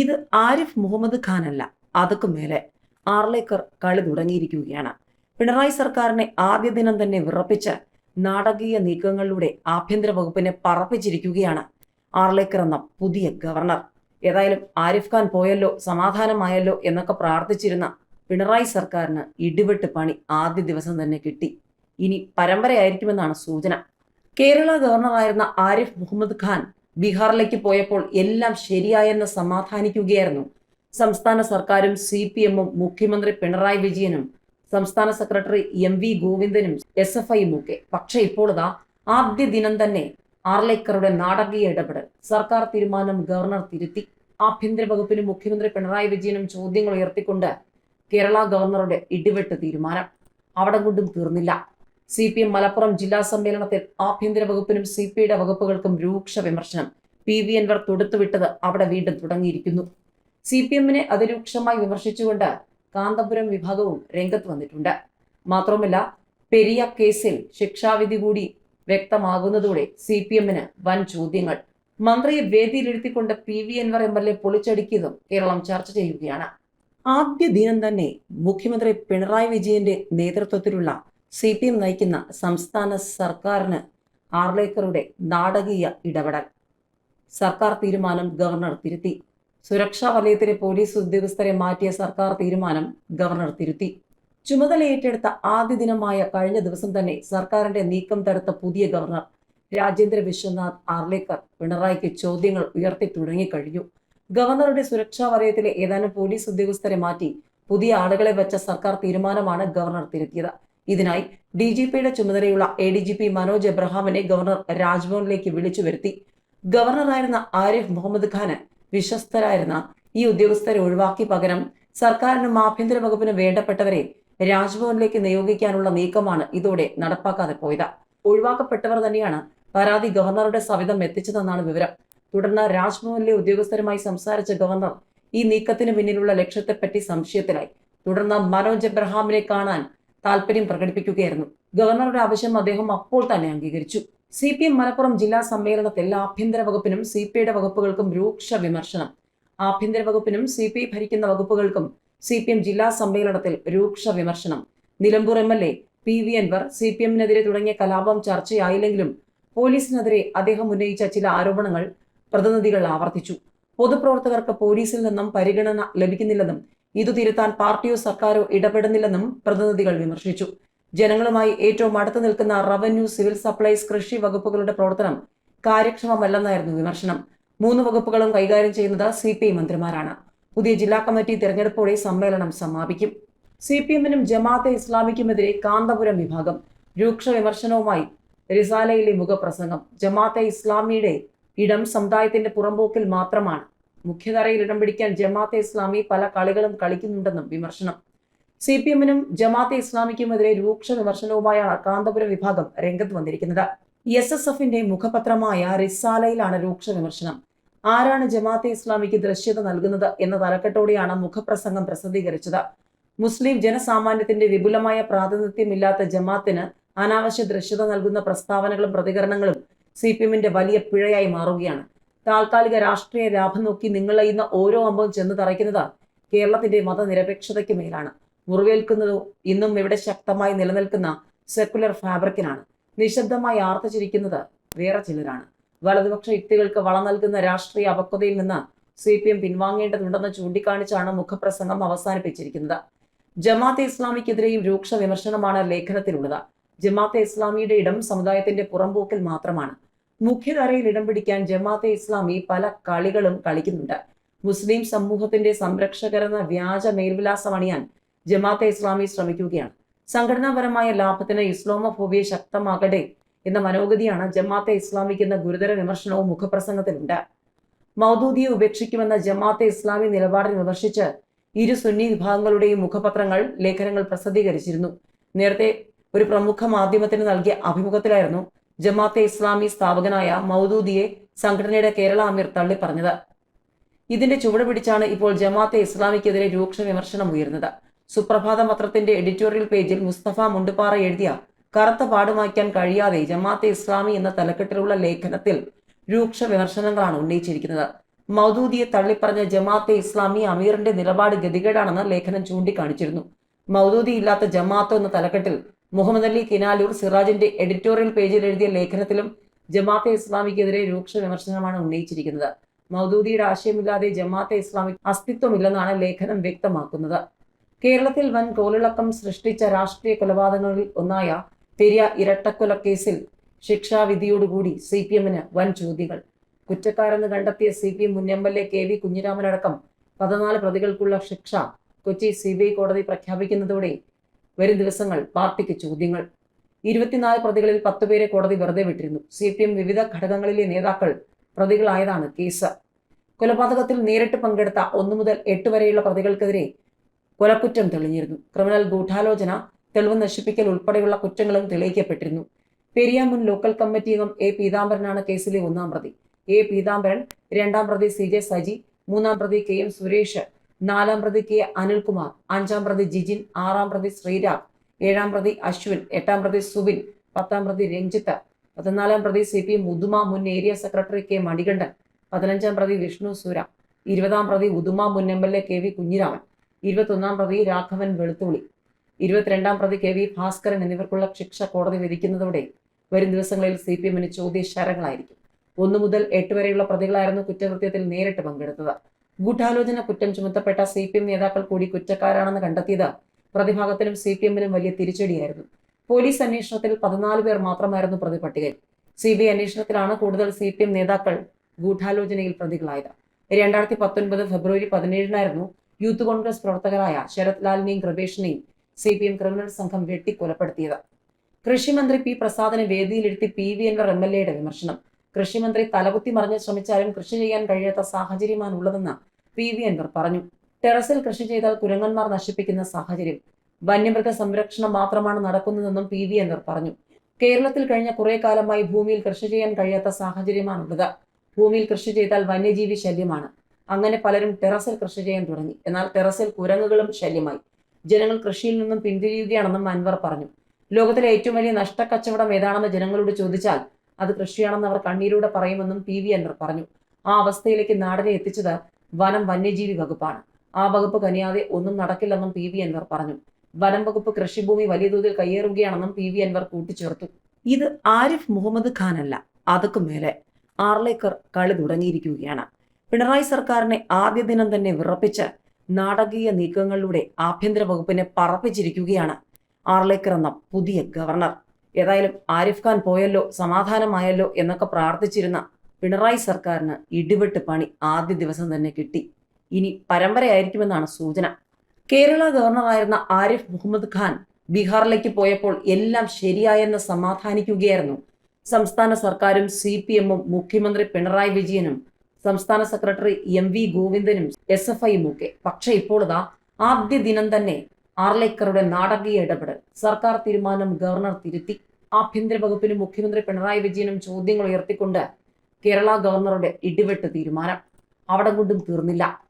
ഇത് ആരിഫ് മുഹമ്മദ് ഖാനല്ല അതൊക്കെ മേലെ ആർലേക്കർ കളി തുടങ്ങിയിരിക്കുകയാണ്. പിണറായി സർക്കാരിനെ ആദ്യ ദിനം തന്നെ വിറപ്പിച്ച് നാടകീയ നീക്കങ്ങളിലൂടെ ആഭ്യന്തര വകുപ്പിനെ പറപ്പിച്ചിരിക്കുകയാണ് ആർലേക്കർ എന്ന പുതിയ ഗവർണർ. ഏതായാലും ആരിഫ് ഖാൻ പോയല്ലോ സമാധാനമായല്ലോ എന്നൊക്കെ പ്രാർത്ഥിച്ചിരുന്ന പിണറായി സർക്കാരിന് ഇടിവെട്ട് പണി ആദ്യ ദിവസം തന്നെ കിട്ടി. ഇനി പരമ്പരയായിരിക്കുമെന്നാണ് സൂചന. കേരള ഗവർണറായിരുന്ന ആരിഫ് മുഹമ്മദ് ഖാൻ ബീഹാറിലേക്ക് പോയപ്പോൾ എല്ലാം ശരിയായെന്ന് സമാധാനിക്കുകയായിരുന്നു. സംസ്ഥാന സർക്കാരും സി പി എമ്മും മുഖ്യമന്ത്രി പിണറായി വിജയനും സംസ്ഥാന സെക്രട്ടറി എം വി ഗോവിന്ദനും എസ് എഫ് ഐയും ഒക്കെ. പക്ഷെ ഇപ്പോൾ ഇതാ ആദ്യ ദിനം തന്നെ ആർലേക്കറുടെ നാടകീയ ഇടപെടൽ. സർക്കാർ തീരുമാനം ഗവർണർ തിരുത്തി. ആഭ്യന്തര വകുപ്പിനും മുഖ്യമന്ത്രി പിണറായി വിജയനും ചോദ്യങ്ങൾ ഉയർത്തിക്കൊണ്ട് കേരള ഗവർണറുടെ ഇടിവെട്ട് തീരുമാനം. അവിടെ കൊണ്ടും തീർന്നില്ല. സി പി എം മലപ്പുറം ജില്ലാ സമ്മേളനത്തിൽ ആഭ്യന്തര വകുപ്പിനും സി പി ഐയുടെ വകുപ്പുകൾക്കും രൂക്ഷ വിമർശനം. പി വി എൻവർ തൊടുത്തുവിട്ടത് അവിടെ വീണ്ടും തുടങ്ങിയിരിക്കുന്നു. സി പി എമ്മിനെ അതിരൂക്ഷമായി വിമർശിച്ചുകൊണ്ട് കാന്തപുരം വിഭാഗവും രംഗത്ത് വന്നിട്ടുണ്ട്. മാത്രമല്ല പെരിയ കേസിൽ ശിക്ഷാവിധി കൂടി വ്യക്തമാകുന്നതോടെ സി പി എമ്മിന് വൻ ചോദ്യങ്ങൾ. മന്ത്രിയെ വേദിയിലിരുത്തിക്കൊണ്ട് P V Anvar M L A പൊളിച്ചടുക്കിയതും Keralam ചർച്ച ചെയ്യുകയാണ്. ആദ്യ ദിനം തന്നെ മുഖ്യമന്ത്രി പിണറായി വിജയന്റെ നേതൃത്വത്തിലുള്ള സി പി എം നയിക്കുന്ന സംസ്ഥാന സർക്കാരിന് ആർലേക്കറുടെ നാടകീയ ഇടപെടൽ. സർക്കാർ തീരുമാനം ഗവർണർ തിരുത്തി. സുരക്ഷാ വലയത്തിലെ പോലീസ് ഉദ്യോഗസ്ഥരെ മാറ്റിയ സർക്കാർ തീരുമാനം ഗവർണർ തിരുത്തി. ചുമതല ഏറ്റെടുത്ത ആദ്യ ദിനമായ കഴിഞ്ഞ ദിവസം തന്നെ സർക്കാരിന്റെ നീക്കം തടുത്ത പുതിയ ഗവർണർ രാജേന്ദ്ര വിശ്വനാഥ് ആർലേക്കർ പിണറായിക്ക് ചോദ്യങ്ങൾ ഉയർത്തി തുടങ്ങിക്കഴിഞ്ഞു. ഗവർണറുടെ സുരക്ഷാ വലയത്തിലെ ഏതാനും പോലീസ് ഉദ്യോഗസ്ഥരെ മാറ്റി പുതിയ ആളുകളെ വെച്ച സർക്കാർ തീരുമാനമാണ് ഗവർണർ തിരുത്തിയത്. ഇതിനായി ഡി ജി പിയുടെ ചുമതലയുള്ള A D G P Manoj എബ്രഹാമിനെ governor രാജ്ഭവനിലേക്ക് വിളിച്ചു വരുത്തി. ഗവർണറായിരുന്ന ആരിഫ് മുഹമ്മദ് ഖാന് വിശ്വസ്തരായിരുന്ന ഈ ഉദ്യോഗസ്ഥരെ ഒഴിവാക്കി പകരം സർക്കാരിനും ആഭ്യന്തര വകുപ്പിനും വേണ്ടപ്പെട്ടവരെ രാജ്ഭവനിലേക്ക് നിയോഗിക്കാനുള്ള നീക്കമാണ് ഇതോടെ നടപ്പാക്കാതെ പോയത്. ഒഴിവാക്കപ്പെട്ടവർ തന്നെയാണ് പരാതി ഗവർണറുടെ സവിധം എത്തിച്ചതെന്നാണ് വിവരം. തുടർന്ന് രാജ്ഭവനിലെ ഉദ്യോഗസ്ഥരുമായി സംസാരിച്ച ഗവർണർ ഈ നീക്കത്തിന് പിന്നിലുള്ള ലക്ഷ്യത്തെപ്പറ്റി സംശയത്തിലായി. തുടർന്ന് മനോജ് എബ്രഹാമിനെ കാണാൻ താല്പര്യം പ്രകടിപ്പിക്കുകയായിരുന്നു. ഗവർണറുടെ ആവശ്യം അദ്ദേഹം അപ്പോൾ തന്നെ അംഗീകരിച്ചു. സി പി എം മലപ്പുറം ജില്ലാ സമ്മേളനത്തിൽ ആഭ്യന്തര വകുപ്പിനും സി പി ഐയുടെ വകുപ്പുകൾക്കും രൂക്ഷ വിമർശനം. ആഭ്യന്തര വകുപ്പിനും സി പി ഐ ഭരിക്കുന്ന വകുപ്പുകൾക്കും സി പി എം ജില്ലാ സമ്മേളനത്തിൽ രൂക്ഷ വിമർശനം. Nilambur M L A P V Anvar C P എമ്മിനെതിരെ തുടങ്ങിയ കലാപം ചർച്ചയായില്ലെങ്കിലും പോലീസിനെതിരെ അദ്ദേഹം ഉന്നയിച്ച ചില ആരോപണങ്ങൾ പ്രതിനിധികൾ ആവർത്തിച്ചു. പൊതുപ്രവർത്തകർക്ക് പോലീസിൽ നിന്നും പരിഗണന ലഭിക്കുന്നില്ലെന്നും ഇതു തിരുത്താൻ പാർട്ടിയോ സർക്കാരോ ഇടപെടുന്നില്ലെന്നും പ്രതിനിധികൾ വിമർശിച്ചു. ജനങ്ങളുമായി ഏറ്റവും അടുത്തു നിൽക്കുന്ന റവന്യൂ സിവിൽ സപ്ലൈസ് കൃഷി വകുപ്പുകളുടെ പ്രവർത്തനം കാര്യക്ഷമമല്ലെന്നായിരുന്നു വിമർശനം. മൂന്ന് വകുപ്പുകളും കൈകാര്യം ചെയ്യുന്നത് സി പി ഐ മന്ത്രിമാരാണ്. പുതിയ ജില്ലാ കമ്മിറ്റി തെരഞ്ഞെടുപ്പോടെ സമ്മേളനം സമാപിക്കും. സി പി എമ്മിനും ജമാഅത്തെ ഇസ്ലാമിക്കുമെതിരെ കാന്തപുരം വിഭാഗം രൂക്ഷ വിമർശനവുമായി റിസാലയിലെ മുഖപ്രസംഗം. ജമാഅത്തെ ഇസ്ലാമിയുടെ ഇടം സമുദായത്തിന്റെ പുറമ്പോക്കിൽ മാത്രമാണ്. മുഖ്യധാരയിൽ ഇടം പിടിക്കാൻ ജമാഅത്തെ ഇസ്ലാമി പല കളികളും കളിക്കുന്നുണ്ടെന്നും വിമർശനം. സി പി എമ്മിനും ജമാഅത്തെ ഇസ്ലാമിക്കുമെതിരെ രൂക്ഷ വിമർശനവുമായാണ് കാന്തപുരം വിഭാഗം രംഗത്ത് വന്നിരിക്കുന്നത്. എസ് എസ് എഫിന്റെ മുഖപത്രമായ റിസാലയിലാണ് രൂക്ഷ വിമർശനം. ആരാണ് ജമാഅത്തെ ഇസ്ലാമിക്ക് ദൃശ്യത നൽകുന്നത് എന്ന തലക്കെട്ടോടെയാണ് മുഖപ്രസംഗം പ്രസിദ്ധീകരിച്ചത്. മുസ്ലിം ജനസാമാന്യത്തിന്റെ വിപുലമായ പ്രാതിനിധ്യമില്ലാത്ത ജമാഅത്തിന് അനാവശ്യ ദൃശ്യത നൽകുന്ന പ്രസ്താവനകളും പ്രതികരണങ്ങളും സി പി എമ്മിന്റെ വലിയ പിഴയായി മാറുകയാണ്. താൽക്കാലിക രാഷ്ട്രീയ ലാഭം നോക്കി നിങ്ങൾ ഇന്ന് ഓരോ അമ്പവും ചെന്ന് തറയ്ക്കുന്നത് കേരളത്തിന്റെ മതനിരപേക്ഷതയ്ക്ക് മേലാണ്. മുറിവേൽക്കുന്നതോ ഇന്നും ഇവിടെ ശക്തമായി നിലനിൽക്കുന്ന സെക്കുലർ ഫാബ്രിക്കിനാണ് നിശബ്ദമായി ആർത്തിച്ചിരിക്കുന്നത് വേറെ ചിലരാണ്. വലതുപക്ഷ യുക്തികൾക്ക് വളം നൽകുന്ന രാഷ്ട്രീയ അപക്വതയിൽ നിന്ന് സി പി എം പിൻവാങ്ങേണ്ടതുണ്ടെന്ന് ചൂണ്ടിക്കാണിച്ചാണ് മുഖപ്രസംഗം അവസാനിപ്പിച്ചിരിക്കുന്നത്. ജമാഅത്തെ ഇസ്ലാമിക്കെതിരെയും രൂക്ഷ വിമർശനമാണ് ലേഖനത്തിലുള്ളത്. ജമാഅത്തെ ഇസ്ലാമിയുടെ ഇടം സമുദായത്തിന്റെ പുറംപോക്കിൽ മാത്രമാണ്. മുഖ്യധാരയിൽ ഇടം പിടിക്കാൻ ജമാഅത്തെ ഇസ്ലാമി പല കളികളും കളിക്കുന്നുണ്ട്. മുസ്ലിം സമൂഹത്തിന്റെ സംരക്ഷകരെന്ന വ്യാജ മേൽവിലാസം അണിയാൻ ജമാഅത്തെ ഇസ്ലാമി ശ്രമിക്കുകയാണ്. സംഘടനാപരമായ ലാഭത്തിന് ഇസ്ലാമോഫോബിയ ശക്തമാകട്ടെ എന്ന മനോഗതിയാണ് ജമാഅത്തെ ഇസ്ലാമിക്ക് എന്ന ഗുരുതര വിമർശനവും മുഖപ്രസംഗത്തിലുണ്ട്. മൗദൂദിയെ ഉപേക്ഷിക്കുമെന്ന ജമാഅത്തെ ഇസ്ലാമി നിലപാടിനെ വിമർശിച്ച് ഇരു സുന്നി വിഭാഗങ്ങളുടെയും മുഖപത്രങ്ങൾ ലേഖനങ്ങൾ പ്രസിദ്ധീകരിച്ചിരുന്നു. നേരത്തെ ഒരു പ്രമുഖ മാധ്യമത്തിന് നൽകിയ അഭിമുഖത്തിലായിരുന്നു ജമാഅത്തെ ഇസ്ലാമി സ്ഥാപകനായ മൗദൂദിയെ സംഘടനയുടെ കേരള അമീർ തള്ളി തള്ളിപ്പറഞ്ഞത്. ഇതിന്റെ ചുവട് പിടിച്ചാണ് ഇപ്പോൾ ജമാഅത്തെ ഇസ്ലാമിക്കെതിരെ രൂക്ഷ വിമർശനം ഉയർന്നത് സുപ്രഭാത പത്രത്തിന്റെ എഡിറ്റോറിയൽ പേജിൽ മുസ്തഫ മുണ്ടുപാറ എഴുതിയ കറുത്ത പാടുമാക്കാൻ കഴിയാതെ ജമാഅത്തെ ഇസ്ലാമി എന്ന തലക്കെട്ടിലുള്ള ലേഖനത്തിൽ രൂക്ഷ വിമർശനങ്ങളാണ് ഉന്നയിച്ചിരിക്കുന്നത്. മൗദൂദിയെ തള്ളിപ്പറഞ്ഞ ജമാഅത്തെ ഇസ്ലാമി അമീറിന്റെ നിലപാട് ഗതികേടാണെന്ന് ലേഖനം ചൂണ്ടിക്കാണിച്ചിരുന്നു. മൗദൂദി ഇല്ലാത്ത ജമാഅത്ത് എന്ന തലക്കെട്ടിൽ മുഹമ്മദ് അലി കിനാലൂർ സിറാജിന്റെ എഡിറ്റോറിയൽ പേജിൽ എഴുതിയ ലേഖനത്തിലും ജമാഅത്തെ ഇസ്ലാമിക്കെതിരെ രൂക്ഷ വിമർശനമാണ് ഉന്നയിച്ചിരിക്കുന്നത്. മൗദൂദിയുടെ ആശയമില്ലാതെ ജമാഅത്തെ ഇസ്ലാമിക് അസ്തിത്വമില്ലെന്നാണ് ലേഖനം വ്യക്തമാക്കുന്നത്. കേരളത്തിൽ വൻ കോളിളക്കം സൃഷ്ടിച്ച രാഷ്ട്രീയ കൊലപാതകങ്ങളിൽ ഒന്നായ പെരിയ ഇരട്ടക്കൊലക്കേസിൽ ശിക്ഷാവിധിയോടുകൂടി സി പി എമ്മിന് വൻ ചോദ്യങ്ങൾ. കുറ്റക്കാരെന്ന് കണ്ടെത്തിയ സി പി എം മുൻ M L A K V കുഞ്ഞിരാമനടക്കം പതിനാല് പ്രതികൾക്കുള്ള ശിക്ഷ കൊച്ചി സി ബി ഐ കോടതി പ്രഖ്യാപിക്കുന്നതോടെ വരും ദിവസങ്ങൾ പാർട്ടിക്ക് ചോദ്യങ്ങൾ. ഇരുപത്തിനാല് പ്രതികളിൽ പത്തുപേരെ കോടതി വെറുതെ വിട്ടിരുന്നു. സി പി എം വിവിധ ഘടകങ്ങളിലെ നേതാക്കൾ പ്രതികളായതാണ് കേസ്. കൊലപാതകത്തിൽ നേരിട്ട് പങ്കെടുത്ത ഒന്നു മുതൽ എട്ട് വരെയുള്ള പ്രതികൾക്കെതിരെ കൊലക്കുറ്റം തെളിഞ്ഞിരുന്നു. ക്രിമിനൽ ഗൂഢാലോചന തെളിവ് നശിപ്പിക്കൽ ഉൾപ്പെടെയുള്ള കുറ്റങ്ങളും തെളിയിക്കപ്പെട്ടിരുന്നു. പെരിയ മുൻ ലോക്കൽ കമ്മിറ്റി അംഗം എ പീതാംബരനാണ് കേസിലെ ഒന്നാം പ്രതി. എ പീതാംബരൻ രണ്ടാം പ്രതി സി ജെ സജി മൂന്നാം പ്രതി കെ എം സുരേഷ് നാലാം പ്രതി കെ അനിൽകുമാർ അഞ്ചാം പ്രതി ജിജിൻ ആറാം പ്രതി ശ്രീരാഗ് ഏഴാം പ്രതി അശ്വിൻ എട്ടാം പ്രതി സുബിൻ പത്താം പ്രതി രഞ്ജിത്ത് പതിനാലാം പ്രതി സി പി മുതുമ മുൻ ഏരിയ സെക്രട്ടറി കെ മണികണ്ഠൻ പതിനഞ്ചാം പ്രതി വിഷ്ണു സുര ഇരുപതാം പ്രതി ഉദുമ മുൻ M L A K V Kunhiraman ഇരുപത്തൊന്നാം പ്രതി രാഘവൻ വെളുത്തുള്ളി ഇരുപത്തിരണ്ടാം പ്രതി കെ വി ഭാസ്കരൻ എന്നിവർക്കുള്ള ശിക്ഷ കോടതി വിധിക്കുന്നതോടെ വരും ദിവസങ്ങളിൽ സി പി എമ്മിന് ചോദ്യശരങ്ങളായിരിക്കും. ഒന്നു മുതൽ എട്ട് വരെയുള്ള പ്രതികളായിരുന്നു കുറ്റകൃത്യത്തിൽ നേരിട്ട് പങ്കെടുത്തത്. ഗൂഢാലോചന കുറ്റം ചുമത്തപ്പെട്ട സി പി എം നേതാക്കൾ കൂടി കുറ്റക്കാരാണെന്ന് കണ്ടെത്തിയത് പ്രതിഭാഗത്തിനും സി പി എമ്മിനും വലിയ തിരിച്ചടിയായിരുന്നു. പോലീസ് അന്വേഷണത്തിൽ പതിനാല് പേർ മാത്രമായിരുന്നു പ്രതി പട്ടികയിൽ സി ബി ഐ അന്വേഷണത്തിലാണ് കൂടുതൽ സി പി എം നേതാക്കൾ ഗൂഢാലോചനയിൽ പ്രതികളായത്. രണ്ടായിരത്തി പത്തൊൻപത് ഫെബ്രുവരി പതിനേഴിനായിരുന്നു യൂത്ത് കോൺഗ്രസ് പ്രവർത്തകരായ ശരത് ലാലിനെയും കൃപേഷിനെയും സി പി എം ക്രിമിനൽ സംഘം വെട്ടിക്കൊലപ്പെടുത്തിയത്. കൃഷിമന്ത്രി പി പ്രസാദിനെ വേദിയിലിരുത്തി P V Anvar M L എയുടെ വിമർശനം. കൃഷിമന്ത്രി തലകുത്തി മറിഞ്ഞ് ശ്രമിച്ചാലും കൃഷി ചെയ്യാൻ കഴിയാത്ത സാഹചര്യമാണ് ഉള്ളതെന്ന് പി വി അൻവർ പറഞ്ഞു. ടെറസിൽ കൃഷി ചെയ്താൽ കുരങ്ങന്മാർ നശിപ്പിക്കുന്ന സാഹചര്യം. വന്യമൃഗ സംരക്ഷണം മാത്രമാണ് നടക്കുന്നതെന്നും പി വി അൻവർ പറഞ്ഞു. കേരളത്തിൽ കഴിഞ്ഞ കുറെ കാലമായി ഭൂമിയിൽ കൃഷി ചെയ്യാൻ കഴിയാത്ത സാഹചര്യമാണുള്ളത്. ഭൂമിയിൽ കൃഷി ചെയ്താൽ വന്യജീവി ശല്യമാണ്. അങ്ങനെ പലരും ടെറസിൽ കൃഷി ചെയ്യാൻ തുടങ്ങി. എന്നാൽ ടെറസിൽ കുരങ്ങുകളും ശല്യമായി. ജനങ്ങൾ കൃഷിയിൽ നിന്നും പിന്തിരിയുകയാണെന്നും അൻവർ പറഞ്ഞു. ലോകത്തിലെ ഏറ്റവും വലിയ നഷ്ടക്കച്ചവടം ഏതാണെന്ന് ജനങ്ങളോട് ചോദിച്ചാൽ അത് കൃഷിയാണെന്ന് അവർ കണ്ണീരൂടെ പറയുമെന്നും പി വി അന്നർ പറഞ്ഞു. ആ അവസ്ഥയിലേക്ക് നാടിനെ എത്തിച്ചത് വനം വന്യജീവി വകുപ്പാണ്. ആ വകുപ്പ് കനിയാതെ ഒന്നും നടക്കില്ലെന്നും പി വി അൻവർ പറഞ്ഞു. വനം വകുപ്പ് കൃഷിഭൂമി വലിയ തോതിൽ കയ്യേറുകയാണെന്നും പി വി അൻവർ കൂട്ടിച്ചേർത്തു. ഇത് ആരിഫ് മുഹമ്മദ് ഖാൻ അല്ല അതൊക്കെ മേലെ. ആർലേക്കർ കളി തുടങ്ങിയിരിക്കുകയാണ്. പിണറായി സർക്കാരിനെ ആദ്യ ദിനം തന്നെ വിറപ്പിച്ച് നാടകീയ നീക്കങ്ങളിലൂടെ ആഭ്യന്തര വകുപ്പിനെ പറപ്പിച്ചിരിക്കുകയാണ് ആർലേക്കർ എന്ന പുതിയ ഗവർണർ. ഏതായാലും ആരിഫ് ഖാൻ പോയല്ലോ സമാധാനമായല്ലോ എന്നൊക്കെ പ്രാർത്ഥിച്ചിരുന്ന പിണറായി സർക്കാരിന് ഇടിവെട്ട് പണി ആദ്യ ദിവസം തന്നെ കിട്ടി. ഇനി പരമ്പരയായിരിക്കുമെന്നാണ് സൂചന. കേരള ഗവർണറായിരുന്ന ആരിഫ് മുഹമ്മദ് ഖാൻ ബീഹാറിലേക്ക് പോയപ്പോൾ എല്ലാം ശരിയായെന്ന് സമാധാനിക്കുകയായിരുന്നു. സംസ്ഥാന സർക്കാരും സി പി എമ്മും മുഖ്യമന്ത്രി പിണറായി വിജയനും സംസ്ഥാന സെക്രട്ടറി എം വി ഗോവിന്ദനും എസ് എഫ് ഐയും ഒക്കെ. പക്ഷേ ഇപ്പോൾ ഇതാ ആദ്യ ദിനം തന്നെ ആർലേക്കറുടെ നാടകീയ ഇടപെടൽ. സർക്കാർ തീരുമാനം ഗവർണർ തിരുത്തി. ആഭ്യന്തര വകുപ്പിനും മുഖ്യമന്ത്രി പിണറായി വിജയനും ചോദ്യങ്ങൾ ഉയർത്തിക്കൊണ്ട് കേരള ഗവർണറുടെ ഇടിവെട്ട് തീരുമാനം. അവിടെ കൊണ്ടും തീർന്നില്ല.